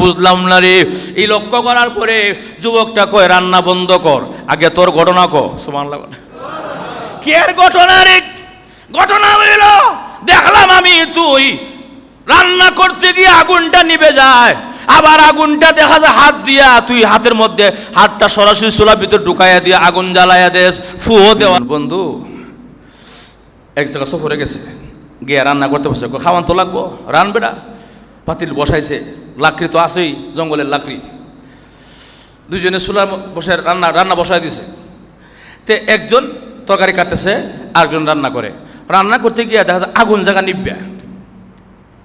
বুঝলাম না রে। এই লক্ষ্য করার পরে যুবকটা কয়, রান্না বন্ধ কর। আগে তোর ঘটনা ক। সুমান কি এর ঘটনা রে? ঘটনা হইল, দেখলাম আমি তুই রান্না করতে গিয়ে আগুনটা নিভে যায়। আবার আগুনটা দেখা যায় হাত দিয়া তুই হাতের মধ্যে হাতটা সরাসরি চুলার ভিতর ঢুকাইয়া দিয়ে আগুন জ্বালাইয়া দেস, ফুও দেওয়া। বন্ধু, এক জায়গা সফরে গেছে, গিয়ে রান্না করতে বসে। খাওয়ান তো লাগবো, রানবে না? পাতিল বসাইছে। লাকড়ি তো আছেই জঙ্গলের লাকড়ি। দুইজনে চুলার ম- বসে রান্না রান্না বসাই দিছে। তে একজন তরকারি কাটতেছে আরেকজন রান্না করে। রান্না করতে গিয়ে দেখা যায় আগুন জায়গা নিব্যা।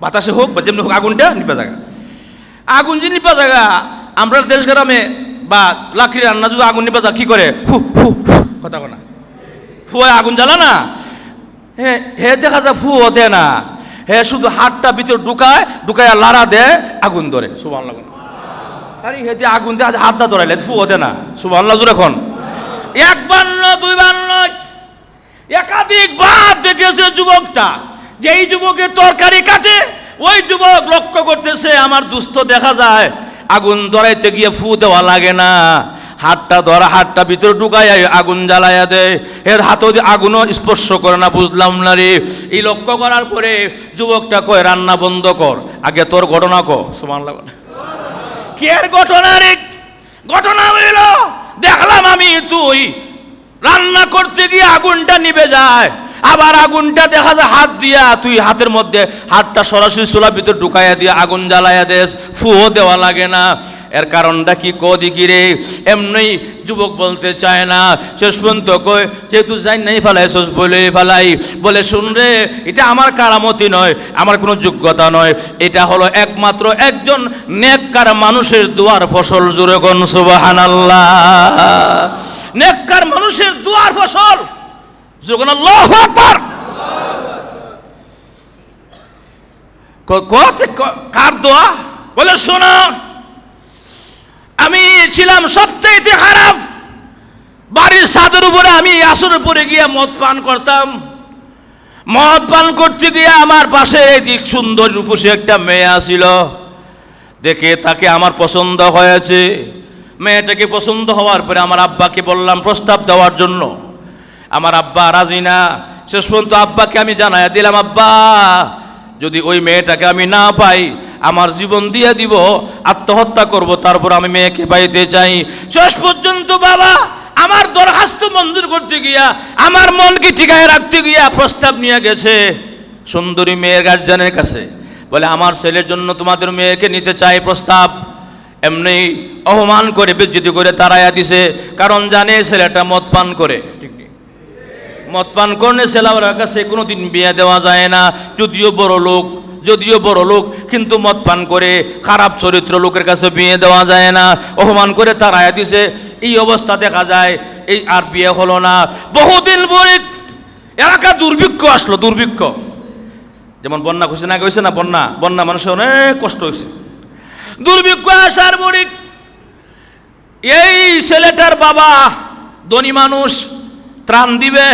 বাতাসে হোক বা যেমনি হোক আগুনটা নিপা জায়গা আগুন যে নিপা জায়গা আমরা দেশ গ্রামে বা লাকড়ি রান্না যদি আগুন নিপা জায়গা কি করে? ফু ফু ফু, কথা কনা ফু আগুন জ্বালা না। হে হে দেখা যায় ফু দে না। হে, শুধু হাতটা ভিতর ঢুকায় ঢুকায় লাড়া দেয় আগুন ধরে। লাগুন আরে, হে, যে আগুন দিয়ে হাতটা ধরাইলে ফু দে না। সুবান লাজুর এখন একবার নয় দুইবার নয় একাধিক বার দেখেছে যুবকটা, যেই যুবকের তরকারি কাটে, ওই যুবক লক্ষ্য করতেছে, আমার দুস্থ দেখা যায়, আগুন ধরাইতে গিয়ে ফু দেওয়া লাগে না। হাতটা ধরা, হাতটা ভিতরে ঢুকাই আগুন জ্বালাইয়া দেয় এর হাতও আগুনও স্পর্শ করে না, বুঝলাম না রে। এই লক্ষ্য করার পরে যুবকটা কয়, রান্না বন্ধ কর। আগে তোর ঘটনা ক। সমান লাগে কি এর ঘটনা রে? ঘটনা হইল, দেখলাম আমি তুই রান্না করতে গিয়ে আগুনটা নিভে যায়। আবার আগুনটা দেখা যায় হাত দিয়া তুই হাতের মধ্যে, হাতটা সরাসরি চুলার ভিতর ঢুকাইয়া দিয়ে আগুন জ্বালাইয়া দেস। ফুও দেওয়া লাগে না। এর কারণটা কি কদি কি রে? এমনি যুবক বলতে চায় না। শেষ পর্যন্ত কয়, যেহেতু যাই নাই ফেলাই, শেষ বলে ফেলাই। বলে, শুন রে, এটা আমার কারামতি নয়, আমার কোনো যোগ্যতা নয়। এটা হলো একমাত্র একজন নেককার মানুষের দুয়ার ফসল জুড়ে গন সুবাহান নেককার মানুষের দুয়ার ফসল যখন আল্লাহ আকবার। কার দোয়া? বলে, শোনো আমি ছিলাম সবচাইতে খারাপ। বাড়ির ছাদের উপরে আমি আসর উপরে গিয়ে মদ পান করতাম। মদ পান করতে গিয়ে আমার পাশে একটি সুন্দর রূপসী একটা মেয়ে আসিল। দেখে তাকে আমার পছন্দ হয়েছে। মেয়েটাকে পছন্দ হওয়ার পরে আমার আব্বাকে বললাম, প্রস্তাব দেওয়ার জন্য। আমার আব্বা রাজি না। শেষ পর্যন্ত আব্বাকে আমি জানাই দিলাম, আব্বা, যদি ওই মেয়েটাকে আমি না পাই আমার জীবন দিয়ে দিব, আত্মহত্যা করব, তারপর আমি মেয়েকে পাইতে চাই শেষ পর্যন্ত বাবা, আমার দরখাস্ত মঞ্জুর করতে গিয়া, আমার মনকে ঠিকায় রাখতে গিয়া প্রস্তাব নিয়ে গেছে সুন্দরী মেয়ের গার্জেনের কাছে। বলে, আমার ছেলের জন্য তোমাদের মেয়েকে নিতে চাই প্রস্তাব। এমনি অপমান করে, বিজ্জিত করে তারাইয়া দিছে, কারণ জানে ছেলেটা মদ পান করে। ঠিক মদ পান করলে ছেলের কাছে কোনোদিন বিয়ে দেওয়া যায় না, যদিও বড় লোক। যদিও বড় লোক, কিন্তু মদ পান করে খারাপ চরিত্র লোকের কাছে বিয়ে দেওয়া যায় না। অপমান করে তারাইয়া দিছে। এই অবস্থা দেখা যায়, এই আর বিয়ে হলো না। বহুদিন পরে এলাকা দুর্ভিক্ষ আসলো, দুর্ভিক্ষ। যেমন বন্যা খুশি না হয়েছে না? বন্যা বন্যা মানুষের অনেক কষ্ট হয়েছে। দুর্ভিক্ষ আসার পরে এই ছেলেটার বাবা ধনী মানুষ ত্রাণ দিবে।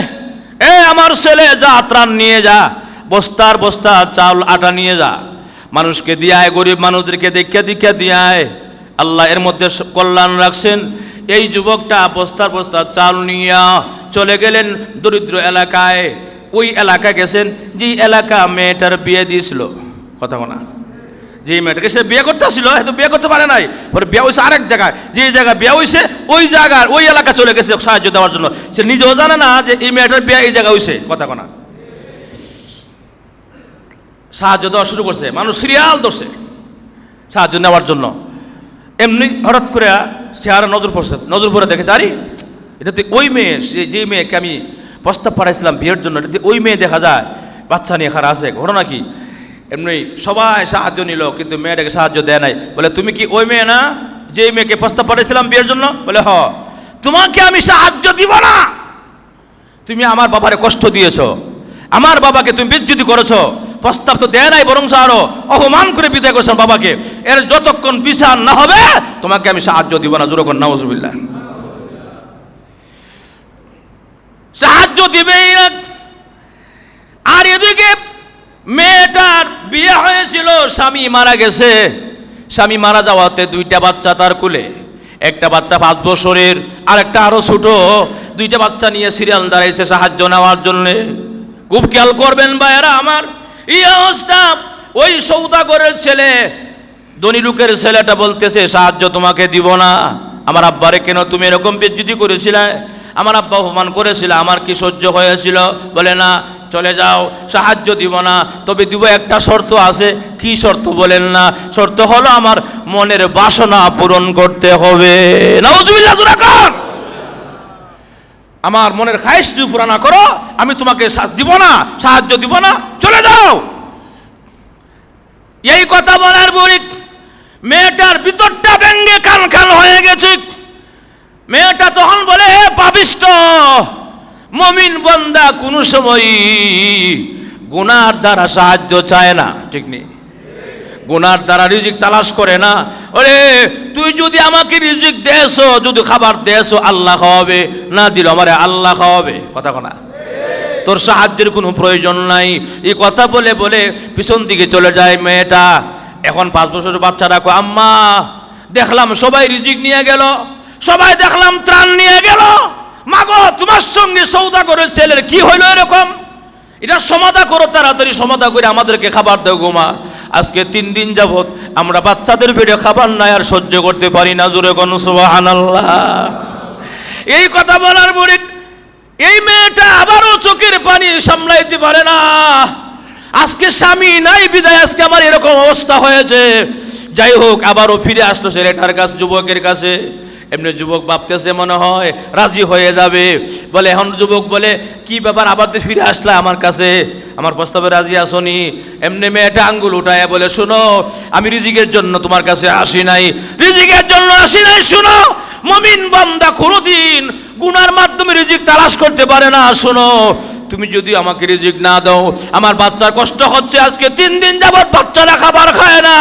এ, আমার ছেলে যা ত্রাণ নিয়ে যা। বস্তার বস্তা, চাউল, আটা নিয়ে যা। মানুষকে দিয়ায়, গরিব মানুষদেরকে দেখে দেখে দিয়ায়। আল্লাহ এর মধ্যে কল্যাণ রাখছেন। এই যুবকটা বস্তার বস্তা চাল নিয়ে চলে গেলেন দরিদ্র এলাকায়। ওই এলাকা গেছেন যে এলাকা মেয়েটার বিয়ে দিয়েছিল। কথা না যে মেয়েটাকে সে বিয়ে করতেছিল হয়তো বিয়ে করতে পারে নাই। ওর বিয়ে হয়েছে আরেক জায়গায়। যে জায়গায় বিয়ে হয়েছে ওই জায়গার, ওই এলাকা চলে গেছে সাহায্য দেওয়ার জন্য। সে নিজেও জানে না যে এই মেয়েটার বিয়ে এই জায়গায় হয়েছে কথা কোনা। সাহায্য দেওয়া শুরু করছে। মানুষ সিরিয়াল ধরছে সাহায্য নেওয়ার জন্য। এমনি হঠাৎ করে চেহারা নজর পড়ছে, নজর পড়ে দেখেছে আরে, এটা তো ওই মেয়ে, সে যে মেয়েকে আমি প্রস্তাব পাঠাইছিলাম বিয়ের জন্য, এটা ওই মেয়ে দেখা যায়, বাচ্চা নিয়ে খারা আছে, ঘটনা কি? এমনি সবাই সাহায্য নিল, কিন্তু মেয়েটাকে সাহায্য দেয় নাই। বলে, তুমি কি ওই মেয়ে না, যে মেয়েকে প্রস্তাব পাঠাইছিলাম বিয়ের জন্য? বলে, হ, তোমাকে আমি সাহায্য দিব না। তুমি আমার বাবারে কষ্ট দিয়েছ, আমার বাবাকে তুমি বিচ্যুতি করেছ প্রস্তাব তো দেয় নাই বরং আরও অপমান করে বিদায় করেছেন বাবাকে। এর যতক্ষণ বিচার না হবে, তোমাকে আমি সাহায্য দিব না জোরকন নাউজুবিল্লাহ। সাহায্য দিবেই না। আর এদিকে মেয়েটার বিয়ে হয়েছিল, স্বামী মারা গেছে। স্বামী মারা যাওয়াতে দুইটা বাচ্চা তার কুলে। একটা বাচ্চা পাঁচ বছরের আর একটা আরও ছোট। দুইটা বাচ্চা নিয়ে সিরিয়াল দাঁড়াইছে সাহায্য নেওয়ার জন্যে। খুব খেয়াল করবেন ভাইয়েরা আমার। ওই সৌদাগরের ছেলে, ধনী লোকের ছেলেটা বলতেছে, সাহায্য তোমাকে দিব না। আমার আব্বারে কেন তুমি এরকম বেজ্জুতি করেছিলে? আমার আব্বা অপমান করেছিল, আমার কি সহ্য হয়েছিল? বলে, না, চলে যাও, সাহায্য দিব না, তবে দিব, একটা শর্ত আছে। কি শর্ত বলেন না, শর্ত হলো আমার মনের বাসনা পূরণ করতে হবে। কর। আমার মনের খাইশ যদি পুরানা করো, আমি তোমাকে দিব না, সাহায্য দিব না, চলে যাও। এই কথা বলার বলি মেয়েটার ভিতরটা ব্যঙ্গে কান কান হয়ে গেছে। মেয়েটা তখন বলে, হে পাপিষ্ট মমিন বন্দা কোনো সময় গুনার দ্বারা সাহায্য চায় না। ঠিক নেই। গুনার দ্বারা রিজিক তালাশ করে না। ওরে, তুই যদি আমাকে রিজিক দেছো যদি খাবার দেছো আল্লাহ খাওয়াবে। না দিল আমারে আল্লাহ খাওয়াবে। কথা কোনা। তোর সাহায্যের কোনো প্রয়োজন নাই। এই কথা বলে বলে পিছন দিকে চলে যায় মেয়েটা। এখন পাঁচ বছর বাচ্চারা কো আম্মা, দেখলাম সবাই রিজিক নিয়ে গেল। সবাই দেখলাম ত্রাণ নিয়ে গেল। মাগো, তোমার সঙ্গে সৌদা করে ছেলের কি হইল এরকম? এটা সমাধা করো, তাড়াতাড়ি সমাধা করে আমাদেরকে খাবার দেও গোমা আজকে তিন দিন যাবত আমরা বাচ্চাদের পেটে খাবার নাই আর সহ্য করতে পারি না, জোরে কোন, সুবহানাল্লাহ। এই কথা বলার পরে এই মেয়েটা আবারও চোখের পানি সামলাইতে পারে না। আজকে স্বামী নাই, বিদায়, আজকে আমার এরকম অবস্থা হয়েছে। যাই হোক, আবারও ফিরে আসলো ছেলেটার কাছে, যুবকের কাছে। এমনি যুবক ভাবতেছে মনে হয় রাজি হয়ে যাবে। বলে, এখন যুবক বলে, কি ব্যাপার, আবার তুই ফিরে আসলা আমার কাছে? আমার প্রস্তাবে রাজি আসনি। এমনি মেয়েটা আঙ্গুল উঠায় বলে, শোনো, আমি রিজিকের জন্য তোমার কাছে আসি নাই। রিজিকের জন্য আসি নাই, শোনো। মমিন বান্দা কোনোদিন গুনার মাধ্যমে রিজিক তালাশ করতে পারে না, শোনো। তুমি যদি আমাকে রিজিক না দাও, আমার বাচ্চার কষ্ট হচ্ছে আজকে তিন দিন যাবত বাচ্চারা খাবার খায় না।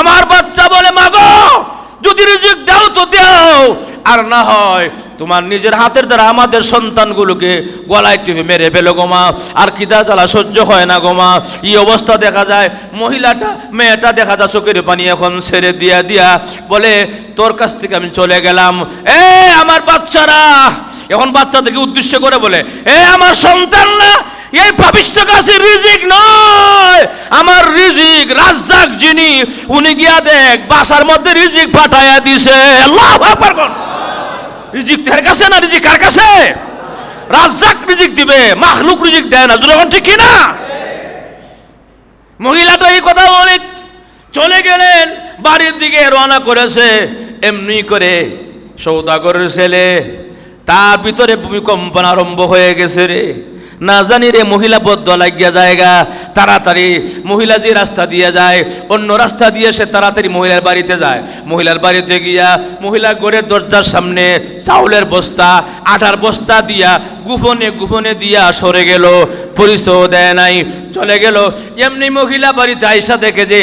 আমার বাচ্চা বলে, মাগো যদি রিজিক দাও তো দাও। আর না হয় তোমার নিজের হাতের দ্বারা আমাদের সন্তানগুলোকে গলায় টিপে মেরে ফেলো গোমা আর কিদা জ্বালা সহ্য হয় না গোমা এই অবস্থা দেখা যায়, মহিলাটা, মেয়েটা দেখা যায় চোখের পানি এখন ছেড়ে দিয়া দিয়া বলে, তোর কাছ থেকে আমি চলে গেলাম। এ আমার বাচ্চারা! এখন বাচ্চাদেরকে উদ্দেশ্য করে বলে, এ আমার সন্তান না এই পাপিষ্ট কাছে রিজিক নয়। আমার রিজিক রাজ্জাক যিনি, উনি গিয়া দেখ, বাসার মধ্যে রিজিক পাঠাইয়া দিছে। আল্লাহ আকবার কোন রিজিক তার কাছে না রিজিক কার কাছে? রাজ্জাক রিজিক দিবে, মাখলুক রিজিক দেয় না। যখন ঠিক কি না মহিলাটা এই কথা বলে, চলে গেলেন, বাড়ির দিকে রওনা করেছে, এমনি করে সৌদাগরের ছেলে, তার ভিতরে ভূমিকম্পন আরম্ভ হয়ে গেছে রে। না জানি রে মহিলা বদ্ধ লাগিয়া জায়গা, তাড়াতাড়ি মহিলা যে রাস্তা দিয়ে যায়, অন্য রাস্তা দিয়ে সে তাড়াতাড়ি মহিলার বাড়িতে যায়। মহিলার বাড়িতে গিয়া মহিলা ঘরের দরজার সামনে চাউলের বস্তা আটার বস্তা দিয়া গুফনে গুফনে দিয়া সরে গেল, পরিচয় দেয় নাই, চলে গেল। এমনি মহিলা বাড়িতে আইসা দেখে যে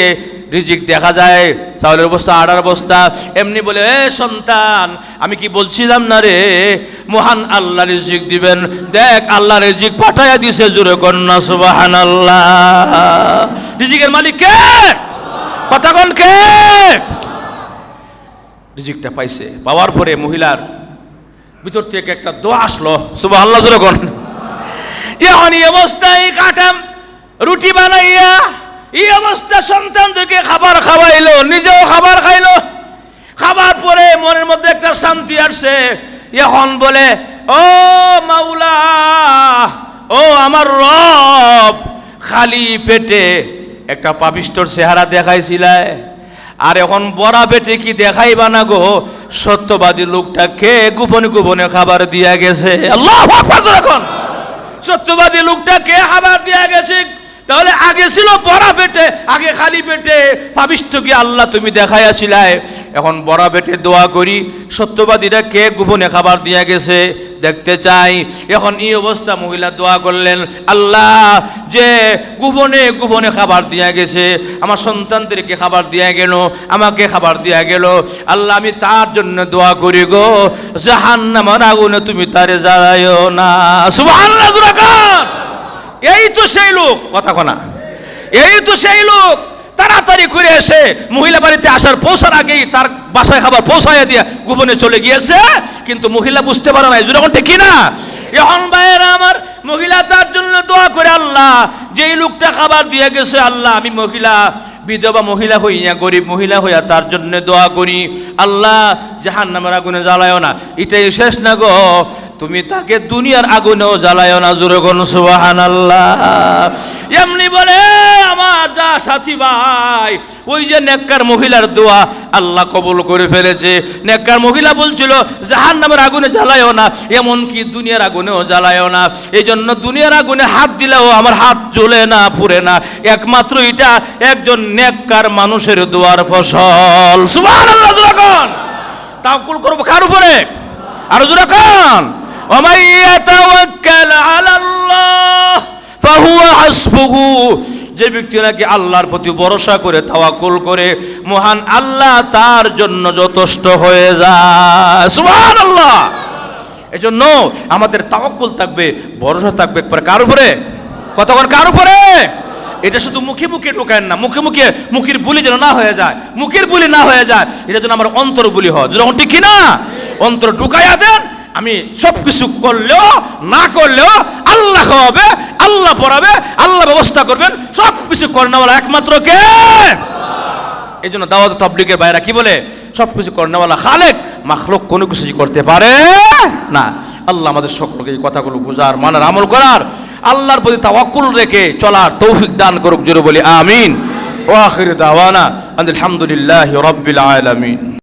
রিজিক দেখা যায়, চাউলের বস্তা আড়ার বস্তা, এমনি বলে, এ সন্তান, আমি কি বলছিলাম না রে? মহান আল্লাহ রিজিক দিবেন। দেখ, আল্লাহ রিজিক পাঠাইয়া দিছে জোরে কন্যা সুবাহান আল্লাহ রিজিকের মালিক কে? কথা কোন কে? রিজিকটা পাইছে। পাওয়ার পরে মহিলার ভিতর থেকে একটা দোয়া আসলো। সুবাহ আল্লাহ জোরে কোন। এখন অবস্থায় কাটাম রুটি বানাইয়া এই অবস্থা সন্তানদেরকে খাবার খাওয়াইলো, নিজেও খাবার খাইলো। খাবার পরে মনের মধ্যে একটা শান্তি আসছে এখন বলে, ও মাউলা ও আমার রব, খালি পেটে একটা পাপিষ্টর চেহারা দেখাইছিলায়। আর এখন বড়া পেটে কি দেখাইবা না গো? সত্যবাদী লোকটা কে গোপনে গোপনে খাবার দিয়া গেছে? আল্লাহ এখন সত্যবাদী লোকটা কে খাবার দিয়া গেছে? তাহলে আগে ছিল বড়া পেটে আগে খালি পেটে। পাবিষ্ট কি আল্লাহ তুমি দেখাই আসিলাই। এখন বড়া পেটে দোয়া করি। সত্যবাদীরা কে গোপনে খাবার দিয়া গেছে? দেখতে চাই। এখন এই অবস্থা, মহিলা দোয়া করলেন, আল্লাহ, যে গোপনে গোপনে খাবার দিয়া গেছে, আমার সন্তানদেরকে খাবার দিয়া গেল, আমাকে খাবার দিয়া গেল, আল্লাহ, আমি তার জন্য দোয়া করি গো। জাহান্নামের আগুনে তুমি তারে জ্বালায়ও না। সুবহানাল্লাহ। এই তো সেই লোক, কথা কনা। এই তো সেই লোক, তাড়াতাড়ি করে এসে মহিলা বাড়িতে আসার পৌঁছার আগেই তার বাসায় খাবার পৌঁছাইয়া দিয়ে গোপনে চলে গিয়েছে, কিন্তু মহিলা বুঝতে পারে না যখন ঠিক না? এখন ভাইয়েরা আমার মহিলা তার জন্য দোয়া করে, আল্লাহ, যেই লোকটা খাবার দিয়ে গেছে, আল্লাহ, আমি মহিলা, বিধবা মহিলা হইয়া গরিব মহিলা হইয়া তার জন্য দোয়া করি। আল্লাহ জাহান নামের আগুনে জ্বালায়ও না, এটাই শেষ না গো। তুমি তাকে দুনিয়ার আগুনেও জ্বালায় না, জোরে কোন সুবাহান আল্লাহ এমনি বলে, আমার যা সাথী ভাই, ওই যে নেককার মহিলার দোয়া আল্লাহ কবুল করে ফেলেছে। নেককার মহিলা বলছিল জাহান নামের আগুনে জ্বালায়ও না, এমনকি দুনিয়ার আগুনেও জ্বালায়ও না। এই জন্য দুনিয়ার আগুনে হাত দিলেও আমার হাত জ্বলে না ফুরে না। একমাত্র এটা, একজন নেককার মানুষের দোয়ার ফসল। সুবহানাল্লাহ যখন তাওকুল করব কার উপরে? আর যখন ومن يتوكل على الله فهو حسبه যে ব্যক্তি নাকি আল্লাহর প্রতি ভরসা করে তাওয়াক্কুল করে মহান আল্লাহ তার জন্য যথেষ্ট হয়ে যায় সুবহানাল্লাহ এজন্য আমাদের তাওয়াক্কুল থাকবে ভরসা থাকবে একবার কার উপরে কতক্ষণ কার উপরে এটা শুধু মুখে মুখে ঢোকায় না মুখে মুখে মুখের বুলি যেন না হয়ে যায় মুখের বুলি না হয়ে যায় এটা যেন আমার অন্তর বুলি হয় যখন ঠিক না অন্তর ঢুকাইয়া দেন আমি সব কিছু করলেও, না করলেও আল্লাহ খাওয়াবে আল্লাহ পড়াবে, আল্লাহ ব্যবস্থা করবেন সব কিছু করনেওয়ালা একমাত্র কে? এই জন্য দাওয়াত তাবলিগের বাইরা কি বলে? সব কিছু করনেওয়ালা খালেক, মাখলুক কোনো কিছু করতে পারে না। আল্লাহ আমাদের সকলকে এই কথাগুলো বোঝার, মানার, আমল করার, আল্লাহর প্রতি তাওয়াক্কুল রেখে চলার তৌফিক দান করুক, জোরে বলি, আমিন। ওয়াখির দাওয়ানা আলহামদুলিল্লাহি রাব্বিল আলামিন।